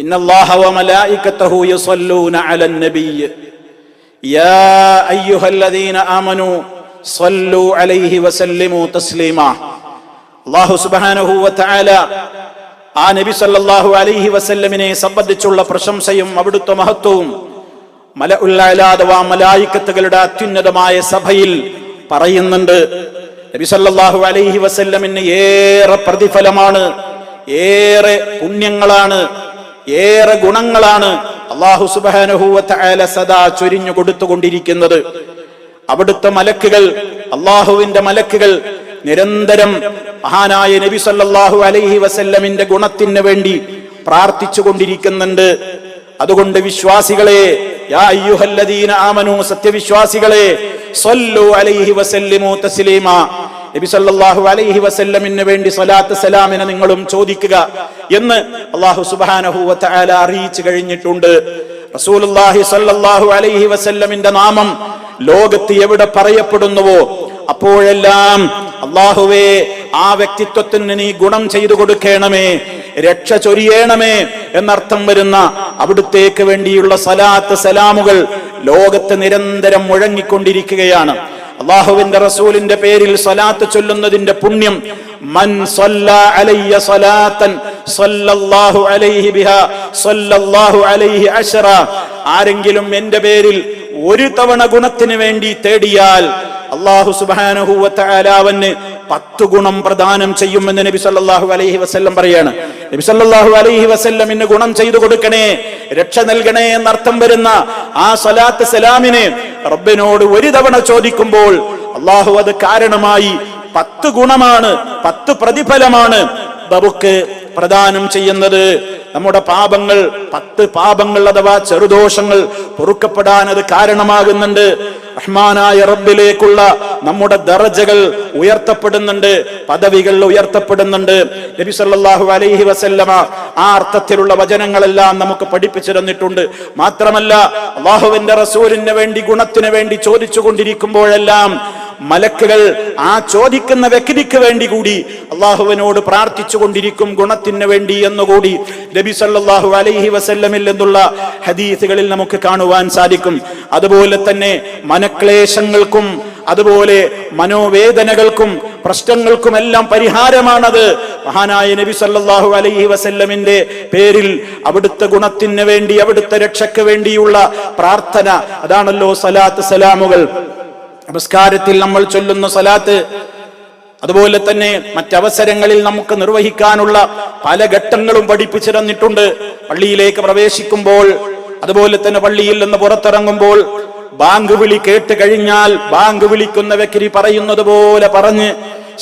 إن الله وملائكته يصلون على النبي يا أيها الذين آمنوا صلوا عليه وسلموا تسليما അള്ളാഹു സുബാനഹു വതആല ആ നബി സല്ലല്ലാഹു അലൈഹി വസല്ലമിനെ സംബന്ധിച്ചുള്ള പ്രശംസയും അവിടുത്തെ മഹത്വവും മല അഥവാ മലായിക്കത്തുകളുടെ അത്യുന്നതമായ സഭയിൽ പറയുന്നുണ്ട് നബി സല്ലല്ലാഹു അലൈഹി വസല്ലമിന് ഏറെ പ്രതിഫലമാണ് ഏറെ പുണ്യങ്ങളാണ് ഏറെ ഗുണങ്ങളാണ് അള്ളാഹു സുബാനഹു വതആല സദാ ചൊരിഞ്ഞു കൊടുത്തുകൊണ്ടിരിക്കുന്നത്. അവിടുത്തെ മലക്കുകൾ അള്ളാഹുവിന്റെ മലക്കുകൾ നിരന്തരം മഹാനായ നബി സല്ലാഹു അലൈഹി വസല്ലമിന്റെ ഗുണത്തിന് വേണ്ടി പ്രാർത്ഥിച്ചു കൊണ്ടിരിക്കുന്നുണ്ട് അതുകൊണ്ട് വിശ്വാസികളെ ആമനു സത്യവിശ്വാസികളെ സല്ലു അലൈഹി വസല്ലിമു തസ്ലീമ നബി അലൈഹി വസല്ലമിന് വേണ്ടി സലാത്ത് സലാമിനെ നിങ്ങളും ചോദിക്കുക എന്ന് അള്ളാഹു സുബ്ഹാനഹു വതആല അറിയിച്ചു കഴിഞ്ഞിട്ടുണ്ട്. റസൂലുള്ളാഹി സല്ലാഹു അലൈഹി വസല്ലമിന്റെ നാമം ലോകത്ത് എവിടെ പറയപ്പെടുന്നുവോ അപ്പോഴെല്ലാം അള്ളാഹുവേ ആ വ്യക്തിത്വത്തിന് നീ ഗുണം ചെയ്തു കൊടുക്കണമേ രക്ഷ ചൊരിയണമേ എന്നർത്ഥം വരുന്ന അവിടുത്തേക്ക് വേണ്ടിയുള്ള സലാത്ത് സലാമുകൾ ലോകത്ത് നിരന്തരം മുഴങ്ങിക്കൊണ്ടിരിക്കുകയാണ്. അള്ളാഹുവിന്റെ റസൂലിന്റെ പേരിൽ സലാത്ത് ചൊല്ലുന്നതിന്റെ പുണ്യം മൻ സലാത്തൻ അലൈഹി ബിഹ അലൈഹി ആരെങ്കിലും എന്റെ പേരിൽ ഒരു തവണ ഗുണത്തിന് വേണ്ടി തേടിയാൽ അള്ളാഹു അവന് പത്ത് ഗുണം പ്രദാനം ചെയ്യുമെന്ന് നബി സല്ലാഹു അലൈഹി വസ്ല്ലം പറയാണ്. നബി സല്ലാഹു അലൈഹി വസല്ലമിന് ഗുണം ചെയ്തു കൊടുക്കണേ രക്ഷ നൽകണേ എന്നർത്ഥം വരുന്ന ആ സലാത്ത് സലാമിനെ റബ്ബിനോട് ഒരു തവണ ചോദിക്കുമ്പോൾ അള്ളാഹു അത് കാരണമായി പത്ത് ഗുണമാണ് പത്ത് പ്രതിഫലമാണ് നമുക്ക് പ്രദാനം ചെയ്യുന്നത്. നമ്മുടെ പാപങ്ങൾ പത്ത് പാപങ്ങൾ അഥവാ ചെറുദോഷങ്ങൾ പൊറുക്കപ്പെടാൻ അത് കാരണമാകുന്നുണ്ട്. റഹ്മാനായ റബ്ബിലേക്കുള്ള നമ്മുടെ ദറജകൾ ഉയർത്തപ്പെടുന്നുണ്ട് പദവികൾ ഉയർത്തപ്പെടുന്നുണ്ട്. നബി സല്ലല്ലാഹു അലൈഹി വസല്ലമ ആ അർത്ഥത്തിലുള്ള വചനങ്ങളെല്ലാം നമുക്ക് പഠിപ്പിച്ചു തന്നിട്ടുണ്ട്. മാത്രമല്ല അള്ളാഹുവിന്റെ റസൂലിന് വേണ്ടി ഗുണത്തിന് വേണ്ടി ചോദിച്ചു കൊണ്ടിരിക്കുമ്പോഴെല്ലാം മലക്കുകൾ ആ ചോദിക്കുന്ന വ്യക്തിക്ക് വേണ്ടി കൂടി അള്ളാഹുവിനോട് പ്രാർത്ഥിച്ചു കൊണ്ടിരിക്കും ഗുണത്തിന് വേണ്ടി എന്നുകൂടി നബി സല്ലാഹു അലൈഹി വസല്ലമിൽ നിന്നുള്ള ഹദീസുകളിൽ നമുക്ക് കാണുവാൻ സാധിക്കും. അതുപോലെ തന്നെ മനക്ലേശങ്ങൾക്കും അതുപോലെ മനോവേദനകൾക്കും പ്രശ്നങ്ങൾക്കുമെല്ലാം പരിഹാരമാണത്. മഹാനായ നബി സല്ലാഹു അലൈഹി വസല്ലമിന്റെ പേരിൽ അവിടുത്തെ ഗുണത്തിന് വേണ്ടി അവിടുത്തെ രക്ഷയ്ക്ക് വേണ്ടിയുള്ള പ്രാർത്ഥന. അതാണല്ലോ സലാത്ത് സലാമുകൾ. നമസ്കാരത്തിൽ നമ്മൾ ചൊല്ലുന്ന സലാത്ത് അതുപോലെ തന്നെ മറ്റവസരങ്ങളിൽ നമുക്ക് നിർവഹിക്കാനുള്ള പല ഘട്ടങ്ങളും പഠിപ്പിച്ചു തന്നിട്ടുണ്ട് പള്ളിയിലേക്ക് പ്രവേശിക്കുമ്പോൾ അതുപോലെ തന്നെ പള്ളിയിൽ നിന്ന് പുറത്തിറങ്ങുമ്പോൾ ബാങ്ക് വിളി കേട്ട് കഴിഞ്ഞാൽ ബാങ്ക് വിളിക്കുന്ന വ്യക്തി പറയുന്നത് പോലെ പറഞ്ഞ്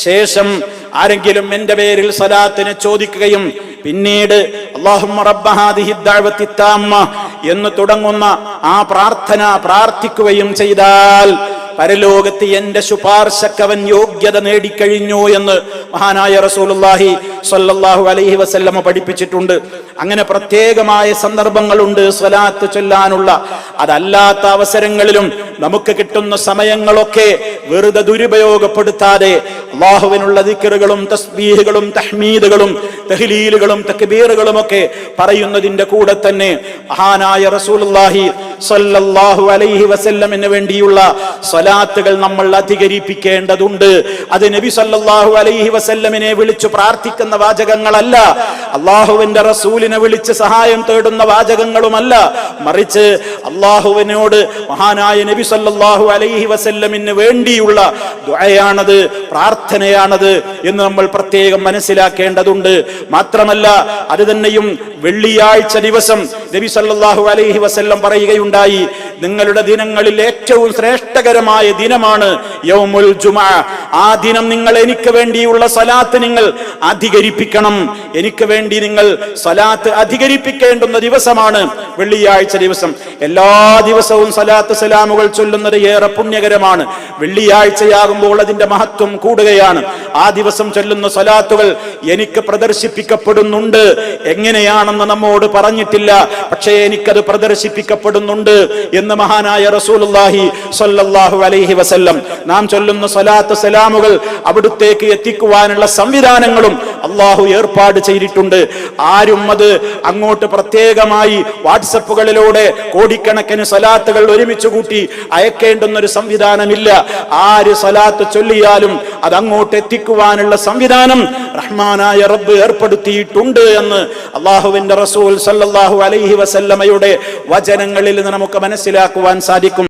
ശേഷം ആരെങ്കിലും എന്റെ പേരിൽ സലാത്തിനെ ചോദിക്കുകയും പിന്നീട് താമ്മ എന്ന് തുടങ്ങുന്ന ആ പ്രാർത്ഥന പ്രാർത്ഥിക്കുകയും ചെയ്താൽ പരലോകത്ത് എന്റെ ശുപാർശക്കവൻ യോഗ്യത നേടിക്കഴിഞ്ഞു എന്ന് മഹാനായ റസൂലുള്ളാഹി സ്വല്ലല്ലാഹു അലൈഹി വസല്ലമ പഠിപ്പിച്ചിട്ടുണ്ട്. അങ്ങനെ പ്രത്യേകമായ സന്ദർഭങ്ങളുണ്ട് സ്വലാത്ത് ചൊല്ലാനുള്ള. അതല്ലാത്ത അവസരങ്ങളിലും നമുക്ക് കിട്ടുന്ന സമയങ്ങളൊക്കെ വെറുതെ ദുരുപയോഗപ്പെടുത്താതെ അള്ളാഹുവിനുള്ള ദിക്കറുകളും തസ്ബീഹുകളും തഹ്മീദുകളും തഹ്ലീലുകളും തക്ബീറുകളും ഒക്കെ പറയുന്നതിന്റെ കൂടെ തന്നെ മഹാനായ റസൂലുള്ളാഹി സ്വല്ലല്ലാഹു അലൈഹി വസല്ലമിന് വേണ്ടിയുള്ള സ്വലാത്തുകൾ നമ്മൾ അധികരിപ്പിക്കേണ്ടതുണ്ട്. അത് നബി സല്ലല്ലാഹു അലൈഹി വസല്ലമിനെ വിളിച്ചു പ്രാർത്ഥിക്കുന്ന വാചകങ്ങളല്ല. അള്ളാഹുവിന്റെ റസൂലിനെ വിളിച്ച് സഹായം തേടുന്ന വാചകങ്ങളുമല്ല. മറിച്ച് അള്ളാഹുവിനോട് മഹാനായ നബി സല്ലാഹു അലൈഹി വസല്ലമിന് വേണ്ടിയുള്ള ദയാണത് പ്രാർത്ഥനയാണത് എന്ന് നമ്മൾ പ്രത്യേകം മനസ്സിലാക്കേണ്ടതുണ്ട്. മാത്രമല്ല അത് തന്നെയും വെള്ളിയാഴ്ച ദിവസം നബി സല്ലാഹു അലൈഹി വസല്ലം പറയുകയുണ്ടായി നിങ്ങളുടെ ദിനങ്ങളിൽ ഏറ്റവും ശ്രേഷ്ഠകരമായ ദിനമാണ് യൗമുൽ ജുമാ. ആ ദിനം നിങ്ങൾ എനിക്ക് വേണ്ടിയുള്ള സലാത്ത് നിങ്ങൾ അധികരിപ്പിക്കണം. എനിക്ക് വേണ്ടി നിങ്ങൾ സലാത്ത് അധികരിപ്പിക്കേണ്ടുന്ന ദിവസമാണ് വെള്ളിയാഴ്ച ദിവസം. എല്ലാ ദിവസവും സലാത്ത് സലാമുകൾ ചൊല്ലുന്നത് ഏറെ പുണ്യകരമാണ്. വെള്ളിയാഴ്ചയാകുമ്പോൾ അതിന്റെ മഹത്വം കൂടുകയാണ്. ആ ദിവസം ചൊല്ലുന്ന സലാത്തുകൾ എനിക്ക് പ്രദർശിപ്പിക്കപ്പെടുന്നുണ്ട്. എങ്ങനെയാണെന്ന് നമ്മോട് പറഞ്ഞിട്ടില്ല. പക്ഷേ എനിക്കത് പ്രദർശിപ്പിക്കപ്പെടുന്നുണ്ട് എന്ന് മഹാനായ റസൂലുള്ളാഹി സ്വല്ലല്ലാഹു അലൈഹി വസല്ലം നാം ചൊല്ലുന്ന സലാത്ത് സലാമുകൾ അവിടുത്തേക്ക് എത്തിക്കുവാനുള്ള സംവിധാനങ്ങളും അള്ളാഹു ഏർപ്പാട് ചെയ്തിട്ടുണ്ട്. ആരും അത് അങ്ങോട്ട് പ്രത്യേകമായി വാട്സപ്പുകളിലൂടെ കോടിക്കണക്കിന് സലാത്തുകൾ ഒരുമിച്ച് കൂട്ടി അയക്കേണ്ടുന്ന ഒരു സംവിധാനമില്ല. ആര് സലാത്ത് ചൊല്ലിയാലും അത് അങ്ങോട്ട് എത്തിക്കുവാനുള്ള സംവിധാനം റഹ്മാനായ റബ്ബ് ഏർപ്പെടുത്തിയിട്ടുണ്ട് എന്ന് അള്ളാഹുവിന്റെ റസൂൽ സല്ലാഹു അലൈഹി വസല്ലമയുടെ വചനങ്ങളിൽ നിന്ന് നമുക്ക് മനസ്സിലാക്കുവാൻ സാധിക്കും.